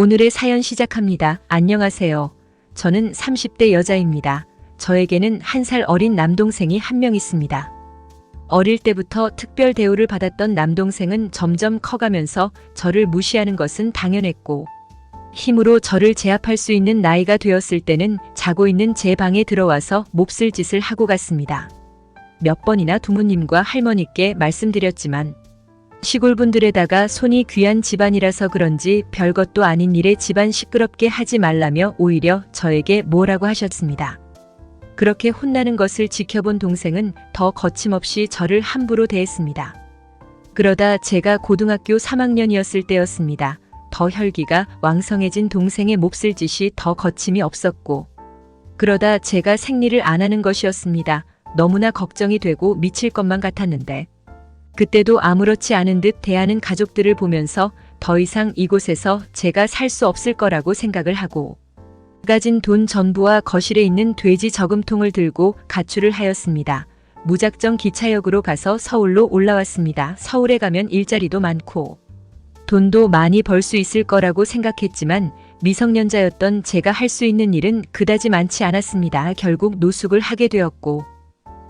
오늘의 사연 시작합니다. 안녕하세요. 저는 30대 여자입니다. 저에게는 한 살 어린 남동생이 한 명 있습니다. 어릴 때부터 특별 대우를 받았던 남동생은 점점 커가면서 저를 무시하는 것은 당연했고, 힘으로 저를 제압할 수 있는 나이가 되었을 때는 자고 있는 제 방에 들어와서 몹쓸 짓을 하고 갔습니다. 몇 번이나 부모님과 할머니께 말씀드렸지만, 시골 분들에다가 손이 귀한 집안이라서 그런지 별것도 아닌 일에 집안 시끄럽게 하지 말라며 오히려 저에게 뭐라고 하셨습니다. 그렇게 혼나는 것을 지켜본 동생은 더 거침없이 저를 함부로 대했습니다. 그러다 제가 고등학교 3학년이었을 때였습니다. 더 혈기가 왕성해진 동생의 몹쓸 짓이 더 거침이 없었고, 그러다 제가 생리를 안 하는 것이었습니다. 너무나 걱정이 되고 미칠 것만 같았는데, 그때도 아무렇지 않은 듯 대하는 가족들을 보면서 더 이상 이곳에서 제가 살 수 없을 거라고 생각을 하고 가진 돈 전부와 거실에 있는 돼지 저금통을 들고 가출을 하였습니다. 무작정 기차역으로 가서 서울로 올라왔습니다. 서울에 가면 일자리도 많고 돈도 많이 벌 수 있을 거라고 생각했지만 미성년자였던 제가 할 수 있는 일은 그다지 많지 않았습니다. 결국 노숙을 하게 되었고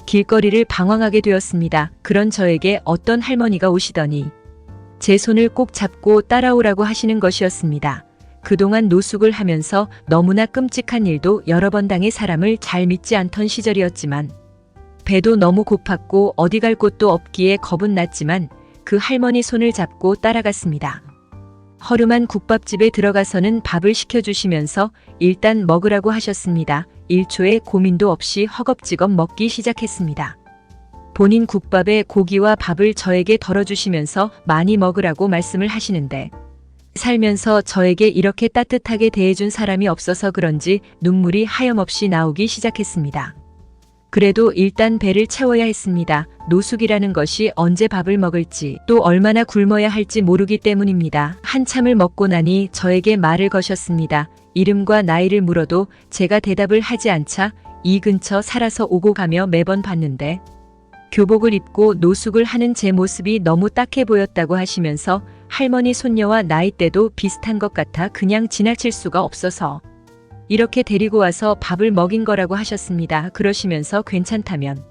길거리를 방황하게 되었습니다. 그런 저에게 어떤 할머니가 오시더니 제 손을 꼭 잡고 따라오라고 하시는 것이었습니다. 그동안 노숙을 하면서 너무나 끔찍한 일도 여러 번 당해 사람을 잘 믿지 않던 시절이었지만 배도 너무 고팠고 어디 갈 곳도 없기에 겁은 났지만 그 할머니 손을 잡고 따라갔습니다. 허름한 국밥집에 들어가서는 밥을 시켜주시면서 일단 먹으라고 하셨습니다. 1초의 고민도 없이 허겁지겁 먹기 시작했습니다. 본인 국밥에 고기와 밥을 저에게 덜어주시면서 많이 먹으라고 말씀을 하시는데 살면서 저에게 이렇게 따뜻하게 대해준 사람이 없어서 그런지 눈물이 하염없이 나오기 시작했습니다. 그래도 일단 배를 채워야 했습니다. 노숙이라는 것이 언제 밥을 먹을지 또 얼마나 굶어야 할지 모르기 때문입니다. 한참을 먹고 나니 저에게 말을 거셨습니다. 이름과 나이를 물어도 제가 대답을 하지 않자 이 근처 살아서 오고 가며 매번 봤는데 교복을 입고 노숙을 하는 제 모습이 너무 딱해 보였다고 하시면서 할머니 손녀와 나이대도 비슷한 것 같아 그냥 지나칠 수가 없어서 이렇게 데리고 와서 밥을 먹인 거라고 하셨습니다. 그러시면서 괜찮다면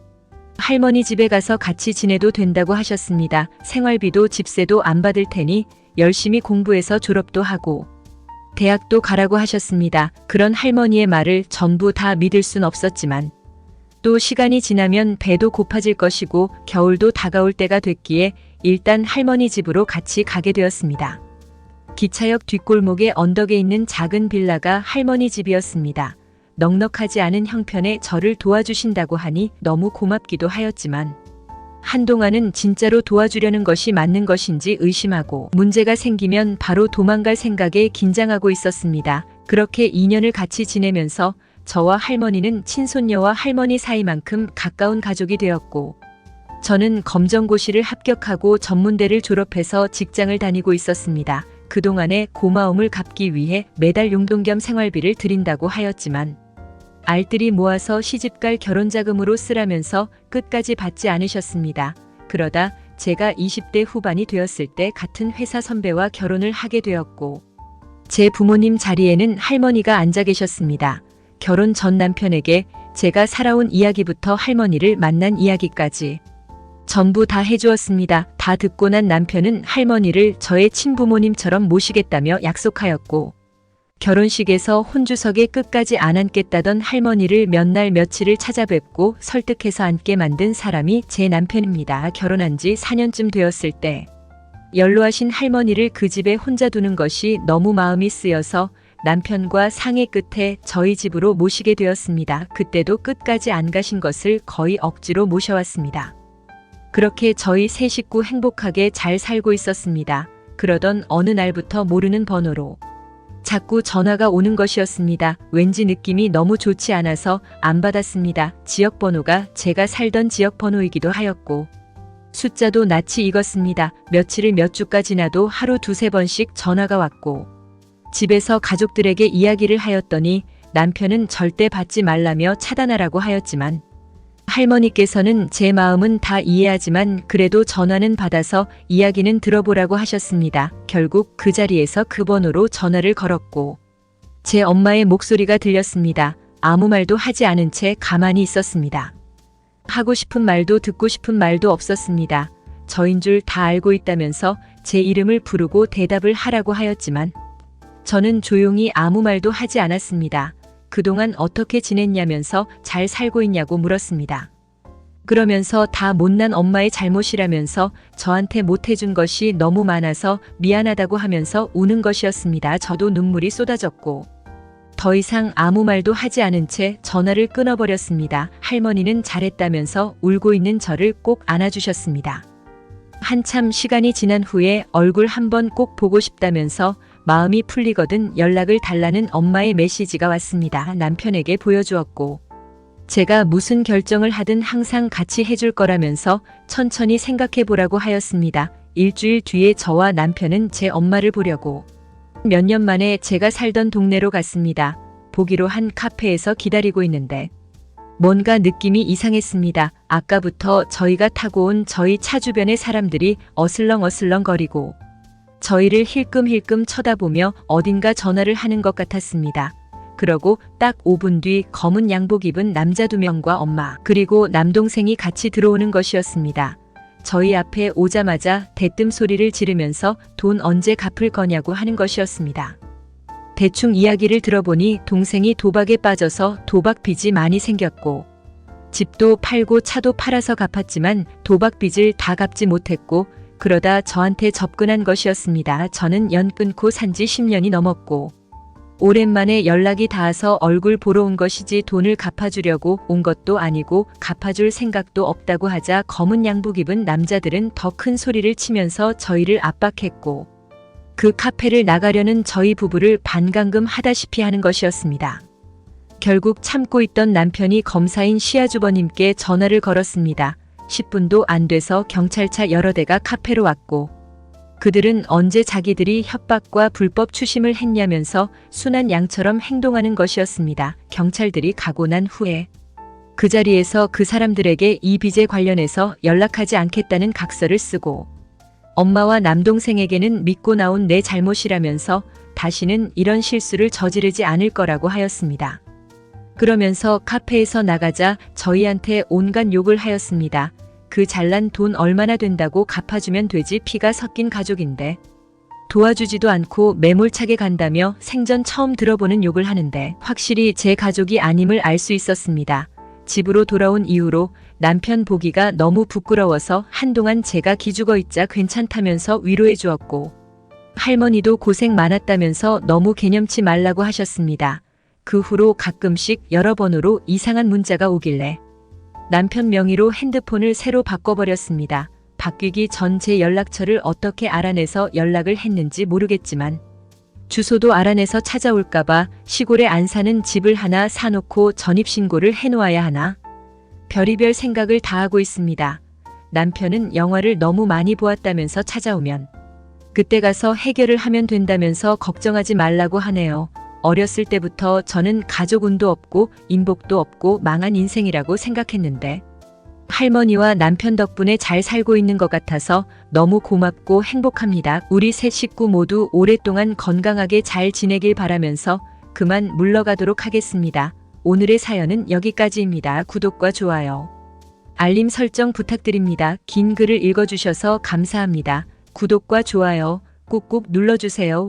할머니 집에 가서 같이 지내도 된다고 하셨습니다. 생활비도 집세도 안 받을 테니 열심히 공부해서 졸업도 하고 대학도 가라고 하셨습니다. 그런 할머니의 말을 전부 다 믿을 순 없었지만 또 시간이 지나면 배도 고파질 것이고 겨울도 다가올 때가 됐기에 일단 할머니 집으로 같이 가게 되었습니다. 기차역 뒷골목에 언덕에 있는 작은 빌라가 할머니 집이었습니다. 넉넉하지 않은 형편에 저를 도와주신다고 하니 너무 고맙기도 하였지만 한동안은 진짜로 도와주려는 것이 맞는 것인지 의심하고 문제가 생기면 바로 도망갈 생각에 긴장하고 있었습니다. 그렇게 2년을 같이 지내면서 저와 할머니는 친손녀와 할머니 사이만큼 가까운 가족이 되었고 저는 검정고시를 합격하고 전문대를 졸업해서 직장을 다니고 있었습니다. 그동안의 고마움을 갚기 위해 매달 용돈 겸 생활비를 드린다고 하였지만 알뜰히 모아서 시집갈 결혼자금으로 쓰라면서 끝까지 받지 않으셨습니다. 그러다 제가 20대 후반이 되었을 때 같은 회사 선배와 결혼을 하게 되었고 제 부모님 자리에는 할머니가 앉아 계셨습니다. 결혼 전 남편에게 제가 살아온 이야기부터 할머니를 만난 이야기까지 전부 다 해주었습니다. 다 듣고 난 남편은 할머니를 저의 친부모님처럼 모시겠다며 약속하였고, 결혼식에서 혼주석에 끝까지 안 앉겠다던 할머니를 몇 날 며칠을 찾아뵙고 설득해서 앉게 만든 사람이 제 남편입니다. 결혼한 지 4년쯤 되었을 때, 연로하신 할머니를 그 집에 혼자 두는 것이 너무 마음이 쓰여서 남편과 상의 끝에 저희 집으로 모시게 되었습니다. 그때도 끝까지 안 가신 것을 거의 억지로 모셔왔습니다. 그렇게 저희 세 식구 행복하게 잘 살고 있었습니다. 그러던 어느 날부터 모르는 번호로 자꾸 전화가 오는 것이었습니다. 왠지 느낌이 너무 좋지 않아서 안 받았습니다. 지역 번호가 제가 살던 지역 번호이기도 하였고 숫자도 낯이 익었습니다. 며칠을 몇 주가 지나도 하루 두세 번씩 전화가 왔고 집에서 가족들에게 이야기를 하였더니 남편은 절대 받지 말라며 차단하라고 하였지만 할머니께서는 제 마음은 다 이해하지만 그래도 전화는 받아서 이야기는 들어보라고 하셨습니다. 결국 그 자리에서 그 번호로 전화를 걸었고 제 엄마의 목소리가 들렸습니다. 아무 말도 하지 않은 채 가만히 있었습니다. 하고 싶은 말도 듣고 싶은 말도 없었습니다. 저인 줄 다 알고 있다면서 제 이름을 부르고 대답을 하라고 하였지만 저는 조용히 아무 말도 하지 않았습니다. 그동안 어떻게 지냈냐면서 잘 살고 있냐고 물었습니다. 그러면서 다 못난 엄마의 잘못이라면서 저한테 못해준 것이 너무 많아서 미안하다고 하면서 우는 것이었습니다. 저도 눈물이 쏟아졌고 더 이상 아무 말도 하지 않은 채 전화를 끊어버렸습니다. 할머니는 잘했다면서 울고 있는 저를 꼭 안아주셨습니다. 한참 시간이 지난 후에 얼굴 한번 꼭 보고 싶다면서 마음이 풀리거든 연락을 달라는 엄마의 메시지가 왔습니다. 남편에게 보여주었고 제가 무슨 결정을 하든 항상 같이 해줄 거라면서 천천히 생각해 보라고 하였습니다. 일주일 뒤에 저와 남편은 제 엄마를 보려고 몇 년 만에 제가 살던 동네로 갔습니다. 보기로 한 카페에서 기다리고 있는데 뭔가 느낌이 이상했습니다. 아까부터 저희가 타고 온 저희 차 주변의 사람들이 어슬렁어슬렁 거리고 저희를 힐끔힐끔 쳐다보며 어딘가 전화를 하는 것 같았습니다. 그러고 딱 5분 뒤 검은 양복 입은 남자 두 명과 엄마 그리고 남동생이 같이 들어오는 것이었습니다. 저희 앞에 오자마자 대뜸 소리를 지르면서 돈 언제 갚을 거냐고 하는 것이었습니다. 대충 이야기를 들어보니 동생이 도박에 빠져서 도박 빚이 많이 생겼고 집도 팔고 차도 팔아서 갚았지만 도박 빚을 다 갚지 못했고 그러다 저한테 접근한 것이었습니다. 저는 연 끊고 산 지 10년이 넘었고 오랜만에 연락이 닿아서 얼굴 보러 온 것이지 돈을 갚아주려고 온 것도 아니고 갚아줄 생각도 없다고 하자 검은 양복 입은 남자들은 더 큰 소리를 치면서 저희를 압박했고 그 카페를 나가려는 저희 부부를 반감금 하다시피 하는 것이었습니다. 결국 참고 있던 남편이 검사인 시아주버님께 전화를 걸었습니다. 10분도 안 돼서 경찰차 여러 대가 카페로 왔고 그들은 언제 자기들이 협박과 불법 추심을 했냐면서 순한 양처럼 행동하는 것이었습니다. 경찰들이 가고 난 후에 그 자리에서 그 사람들에게 이 빚에 관련해서 연락하지 않겠다는 각서를 쓰고 엄마와 남동생에게는 믿고 나온 내 잘못이라면서 다시는 이런 실수를 저지르지 않을 거라고 하였습니다. 그러면서 카페에서 나가자 저희한테 온갖 욕을 하였습니다. 그 잘난 돈 얼마나 된다고 갚아주면 되지 피가 섞인 가족인데. 도와주지도 않고 매몰차게 간다며 생전 처음 들어보는 욕을 하는데 확실히 제 가족이 아님을 알 수 있었습니다. 집으로 돌아온 이후로 남편 보기가 너무 부끄러워서 한동안 제가 기죽어 있자 괜찮다면서 위로해 주었고 할머니도 고생 많았다면서 너무 개념치 말라고 하셨습니다. 그 후로 가끔씩 여러 번호로 이상한 문자가 오길래 남편 명의로 핸드폰을 새로 바꿔버렸습니다. 바뀌기 전 제 연락처를 어떻게 알아내서 연락을 했는지 모르겠지만 주소도 알아내서 찾아올까봐 시골에 안 사는 집을 하나 사놓고 전입신고를 해놓아야 하나? 별의별 생각을 다 하고 있습니다. 남편은 영화를 너무 많이 보았다면서 찾아오면 그때 가서 해결을 하면 된다면서 걱정하지 말라고 하네요. 어렸을 때부터 저는 가족 운도 없고 인복도 없고 망한 인생이라고 생각했는데 할머니와 남편 덕분에 잘 살고 있는 것 같아서 너무 고맙고 행복합니다. 우리 세 식구 모두 오랫동안 건강하게 잘 지내길 바라면서 그만 물러가도록 하겠습니다. 오늘의 사연은 여기까지입니다. 구독과 좋아요. 알림 설정 부탁드립니다. 긴 글을 읽어주셔서 감사합니다. 구독과 좋아요 꾹꾹 눌러주세요.